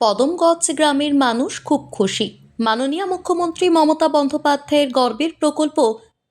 পদমগঞ্জ গ্রামের মানুষ খুব খুশি। মাননীয় মুখ্যমন্ত্রী মমতা বন্দ্যোপাধ্যায়ের গর্বের প্রকল্প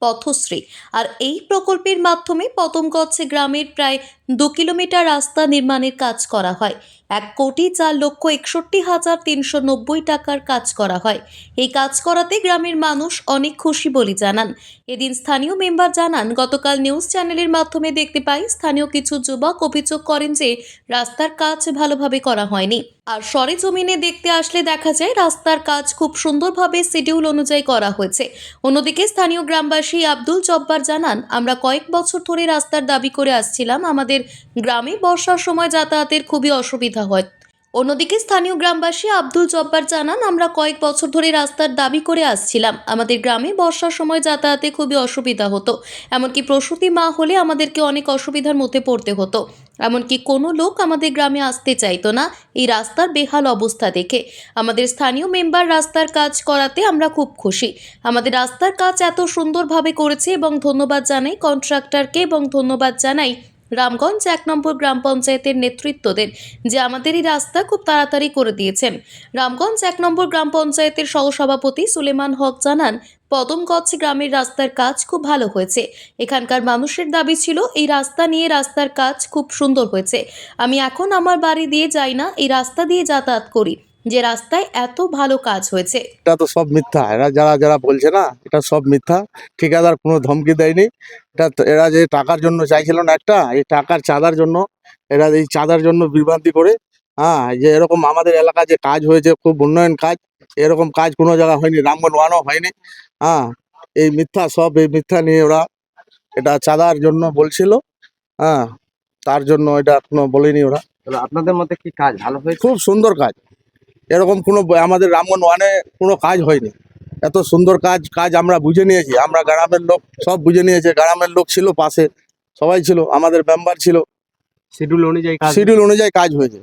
পথশ্রী। আর এই প্রকল্পের মাধ্যমে পদমগজ গ্রামের প্রায় দু কিলোমিটার রাস্তা নির্মাণের কাজ করা হয়। এক কোটি চার লক্ষ একষট্টি হাজার তিনশো নব্বই টাকার কাজ করা হয়। এই কাজ করাতে গ্রামের মানুষ অনেক খুশি বলে জানান। এদিন স্থানীয় মেম্বার জানান, গতকাল নিউজ চ্যানেলের মাধ্যমে দেখতে পাই, স্থানীয় কিছু যুবক অভিযোগ করেন যে, রাস্তার কাজ ভালোভাবে করা হয়নি। আর সরেজমিনে দেখতে আসলে দেখা যায়, রাস্তার কাজ খুব সুন্দরভাবে শিডিউল অনুযায়ী করা হয়েছে। অন্যদিকে স্থানীয় গ্রামবাসী আব্দুল জব্বার জানান, আমরা কয়েক বছর ধরে রাস্তার দাবি করে আসছিলাম, আমাদের গ্রামে বর্ষার সময় যাতায়াতের খুবই অসুবিধা হয়। অন্যদিকে স্থানীয় গ্রামবাসী আব্দুল জব্বার জানান, আমরা কয়েক বছর ধরে রাস্তার দাবি করে আসছিলাম। আমাদের গ্রামে বর্ষার সময় যাতায়াতে খুবই অসুবিধা হতো। এমনকি প্রসূতি মা হলে আমাদেরকে অনেক অসুবিধার মধ্যে পড়তে হতো। এমনকি কোনো লোক আমাদের গ্রামে আসতে চাইতো না এই রাস্তার বেহাল অবস্থা দেখে। আমাদের স্থানীয় মেম্বার রাস্তার কাজ করাতে আমরা খুব খুশি। আমাদের রাস্তার কাজ এত সুন্দরভাবে করেছে এবং ধন্যবাদ জানাই কন্ট্রাক্টরকে এবং ধন্যবাদ জানাই রামগঞ্জ এক নম্বর গ্রাম পঞ্চায়েতের নেতৃত্ব দেন, যে আমাদের এই রাস্তা খুব তাড়াতাড়ি করে দিয়েছেন। রামগঞ্জ এক নম্বর গ্রাম পঞ্চায়েতের সহসভাপতি সুলেমান হক জানান পদমগঞ্জ গ্রামের রাস্তার কাজ খুব ভালো হয়েছে। এখানকার মানুষের দাবি ছিল, এই রাস্তা নিয়ে রাস্তার কাজ খুব সুন্দর হয়েছে। আমি এখন আমার বাড়ি দিয়ে যাই না, এই রাস্তা দিয়ে যাতায়াত করি। যে রাস্তায় এত ভালো কাজ হয়েছে। এটা তো সব মিথ্যা। এরা যারা যারা বলছে না এটা সব মিথ্যা। ঠিকাদার কোনো ধমকি দেয়নি। এটা তো- এরা যে টাকার জন্য চাইছিল না একটা এই টাকার চাঁদার জন্য এরা এই চাঁদার জন্য বিভ্রান্তি করে। হ্যাঁ যে এরকম আমাদের এলাকায় যে কাজ হয়েছে খুব উন্নয়ন কাজ এরকম কাজ কোনো জায়গায় হয়নি রামগঞ্জ ওয়ানও হয়নি। হ্যাঁ এই মিথ্যা সব এই মিথ্যা নিয়ে ওরা এটা চাঁদার জন্য বলছিল। হ্যাঁ তার জন্য এটা কোনো বলেনি ওরা। তাহলে আপনাদের মধ্যে কি কাজ ভালো হয়েছে? খুব সুন্দর কাজ। এরকম কোনো আমাদের রামগঞ্জ ওয়ানে কোনো কাজ হয়নি। এত সুন্দর কাজ কাজ আমরা বুঝে নিয়েছি। আমরা গ্রামের লোক সব বুঝে নিয়েছে। গ্রামের লোক ছিল পাশে সবাই ছিল আমাদের মেম্বার ছিল। শিডিউল অনুযায়ী শিডিউল অনুযায়ী কাজ হয়েছে।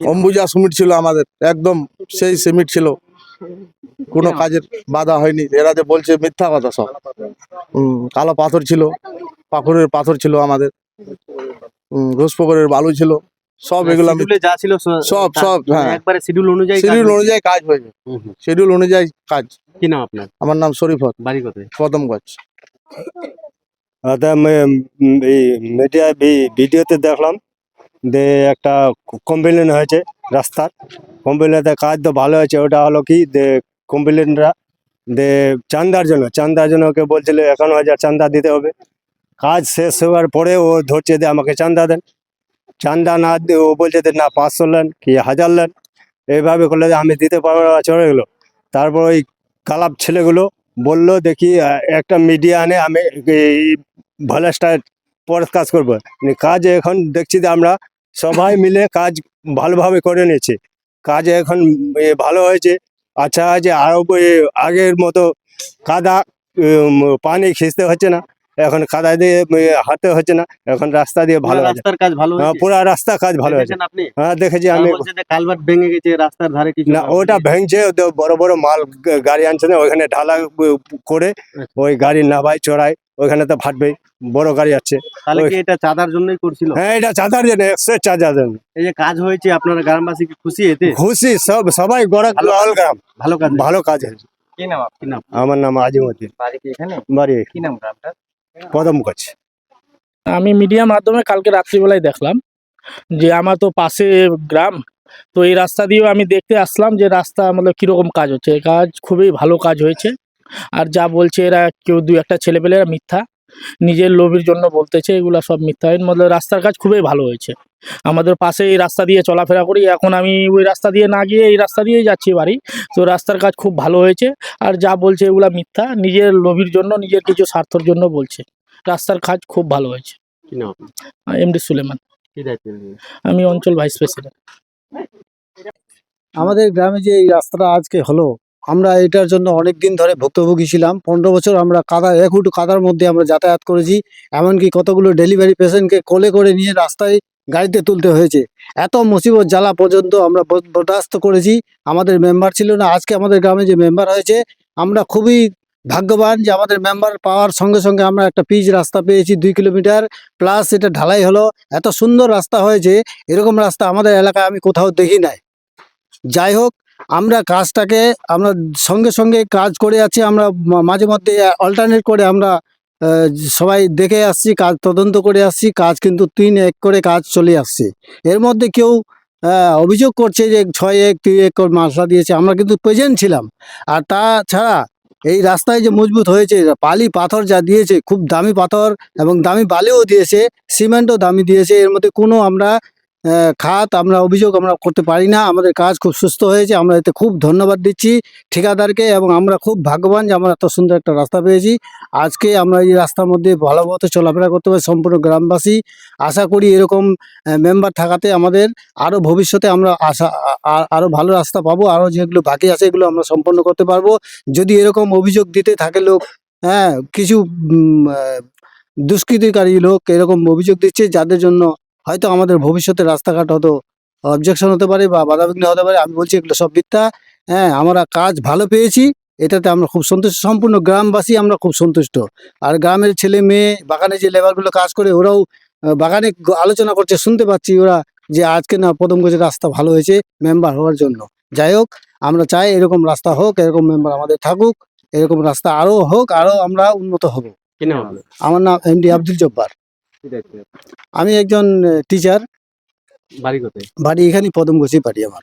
অম্বুজা সিমেন্ট ছিল আমাদের একদম সেই সিমেন্ট ছিল। কোনো কাজের বাধা হয়নি। এরা যে বলছে মিথ্যা কথা সব। হম কালো পাথর ছিল পাথরের পাথর ছিল আমাদের। হম ঘোষপুকুরের বালু ছিল। সব এগুলো আমি যা ছিল সব সব মানে হ্যাঁ। একবারে শিডিউল অনুযায়ী কাজ শিডিউল অনুযায়ী কাজ হয়েছে। হুম হুম। শিডিউল অনুযায়ী কাজ। কি নাম আপনার? আমার নাম শরীফত বাড়ি কোথায়? কদমগঞ্জ ওটা এই মিডিয়া ভিডিওতে দেখলাম যে একটা কমপ্লেন হয়েছে রাস্তার। কমপ্লেনতে কাজ তো ভালো হয়েছে। ওটা হলো কি যে কমপ্লেনরা যে চান্দার জন্য চান্দার জন্য ওকে বলছিল একান্ন হাজার চান্দা দিতে হবে। কাজ শেষ হওয়ার পরে ও ধরছে যে আমাকে চান্দা দেন। চান্দা না ও বলছে যে না পাঁচশো লেন কি হাজার নেন এইভাবে করলে আমি দিতে পারব না চলে গেলো। তারপর ওই কালাপ ছেলেগুলো বলল দেখি একটা মিডিয়া আনে আমি ভলেজটার পরে কাজ করব। মানে কাজ এখন দেখছি যে আমরা সবাই মিলে কাজ ভালোভাবে করে নিয়েছি। কাজ এখন ভালো হয়েছে। আচ্ছা আছে আরও এ, আগের মতো কাদা পানি খিঁচতে হচ্ছে না। এখন কাদা দিয়ে এ, হাঁটতে হচ্ছে না এখন রাস্তা দিয়ে ভালো রাস্তার কাজ ভালো হ্যাঁ, পুরো রাস্তা কাজ ভালো হয়েছে। হ্যাঁ দেখেছি আমি। আমি কালভার্ট ভেঙে গেছে রাস্তার ধারে কিছু না ওটা ভেঙছে বড় বড় মাল গাড়ি আনছে না ওইখানে ঢালা করে ওই গাড়ি নামাই চড়াই ওখানে তো ফাটবে বড় গাড়ি আছে। তাহলে কি এটা চাঁদার জন্যই করছিল? হ্যাঁ এটা চাঁদার জন্য একশো চাঁদার জন্য। এই যে কাজ হয়েছে আপনারা গ্রামবাসী কি খুশি এতে? খুশি সব সবাই গড়া লাল গ্রাম। ভালো কাজ ভালো কাজ হয়েছে। কি নাম কি নাম আমার নাম আজিমুদ্দিন। বাড়ি কি এখানে? বাড়ি কি নাম গ্রামটা কদম গাছ আমি মিডিয়া মাধ্যমে কালকে রাত্রিবেলায় দেখলাম যে আমার তো পাশে গ্রাম, তো এই রাস্তা দিয়েও আমি দেখতে আসলাম যে রাস্তা মতলব কীরকম কাজ হচ্ছে। কাজ খুবই ভালো কাজ হয়েছে। আর যা বলছে এরা কেউ দু একটা ছেলেপেলেরা মিথ্যা। নিজের লোভের জন্য বলতেছে এগুলো সব মিথ্যা। এর মধ্যে রাস্তার কাজ খুবই ভালো হয়েছে। আমাদের পাশে এই রাস্তা দিয়ে চলাফেরা করি এখন আমি ওই রাস্তা দিয়ে না গিয়ে এই রাস্তা দিয়েই যাচ্ছি বাড়ি। তো রাস্তার কাজ খুব ভালো হয়েছে। আর যা বলছে এগুলা মিথ্যা নিজের লোভের জন্য নিজের কিছু স্বার্থর জন্য বলছে। রাস্তার কাজ খুব ভালো হয়েছে। এমডি সুলেমান? আমি অঞ্চল ভাইস প্রেসিডেন্ট। আমাদের গ্রামে যে এই রাস্তাটা আজকে হলো আমরা এটার জন্য অনেক দিন ধরে ভুক্তভোগী ছিলাম। পনেরো বছর আমরা কাদা, এক উটু কাদার মধ্যে আমরা যাতায়াত করেছি, এমনকি কতগুলো ডেলিভারি পেশেন্টকে কোলে করে নিয়ে রাস্তায় গাড়িতে তুলতে হয়েছে। এত মুসিবত জ্বালা পর্যন্ত আমরা বরদাস্ত করেছি। আমাদের মেম্বার ছিল না, আজকে আমাদের গ্রামে যে মেম্বার হয়েছে, আমরা খুবই ভাগ্যবান যে আমাদের মেম্বার পাওয়ার সঙ্গে সঙ্গে আমরা একটা পিচ রাস্তা পেয়েছি দুই কিলোমিটার প্লাস এটা ঢালাই হলো। এত সুন্দর রাস্তা হয়েছে, এরকম রাস্তা আমাদের এলাকায় আমি কোথাও দেখি নাই। যাই হোক আমরা কাজটাকে আমরা সঙ্গে সঙ্গে কাজ করে আছি, আমরা মাঝে মধ্যে অল্টারনেট করে আমরা সবাই দেখে আসছি, কাজ তদন্ত করে আসছি, কাজ কিন্তু তিন এক করে কাজ চলে আসছে। এর মধ্যে কেউ অভিযোগ করছে যে ছয় এক দুই এক করে মশলা দিয়েছে, আমরা কিন্তু প্রেজেন্ট ছিলাম। আর তাছাড়া এই রাস্তায় যে মজবুত হয়েছে, বালি পাথর যা দিয়েছে, খুব দামি পাথর এবং দামি বালিও দিয়েছে, সিমেন্টও দামি দিয়েছে, এর মধ্যে কোনো আমরা খাত আমরা অভিযোগ আমরা করতে পারি না। আমাদের কাজ খুব সুস্থ হয়েছে। আমরা এতে খুব ধন্যবাদ দিচ্ছি ঠিকাদারকে এবং আমরা খুব ভাগ্যবান যে আমরা এত সুন্দর একটা রাস্তা পেয়েছি। আজকে আমরা এই রাস্তার মধ্যে ভালো মতো চলাফেরা করতে পারি সম্পূর্ণ গ্রামবাসী। আশা করি এরকম মেম্বার থাকাতে আমাদের আরও ভবিষ্যতে আমরা আশা আরও ভালো রাস্তা পাবো। আরও যেগুলো বাকি আছে এগুলো আমরা সম্পন্ন করতে পারব। যদি এরকম অভিযোগ দিতে থাকে লোক হ্যাঁ কিছু দুষ্কৃতিকারী লোক এরকম অভিযোগ দিচ্ছে, যাদের জন্য হয়তো আমাদের ভবিষ্যতে রাস্তাঘাট হয়তো অবজেকশন হতে পারে বা বাধাবিঘ্ন হতে পারে আমি বলছি এগুলো সব মিথ্যা। হ্যাঁ আমরা কাজ ভালো পেয়েছি এটাতে আমরা খুব সন্তুষ্ট সম্পূর্ণ গ্রামবাসী আমরা খুব সন্তুষ্ট। আর গ্রামের ছেলে মেয়ে বাগানে যে লেবারগুলো কাজ করে ওরাও বাগানে আলোচনা করছে শুনতে পাচ্ছি ওরা যে আজকে না প্রথম গেছে রাস্তা ভালো হয়েছে মেম্বার হওয়ার জন্য। যাই হোক আমরা চাই এরকম রাস্তা হোক এরকম মেম্বার আমাদের থাকুক এরকম রাস্তা আরও হোক আরও আমরা উন্নত হব। নাম আমার নাম এমডি আব্দুল জব্বার? আমি একজন টিচার বাড়ি কোথায়? বাড়ি এখানে পদমগছি বাড়ি আমার।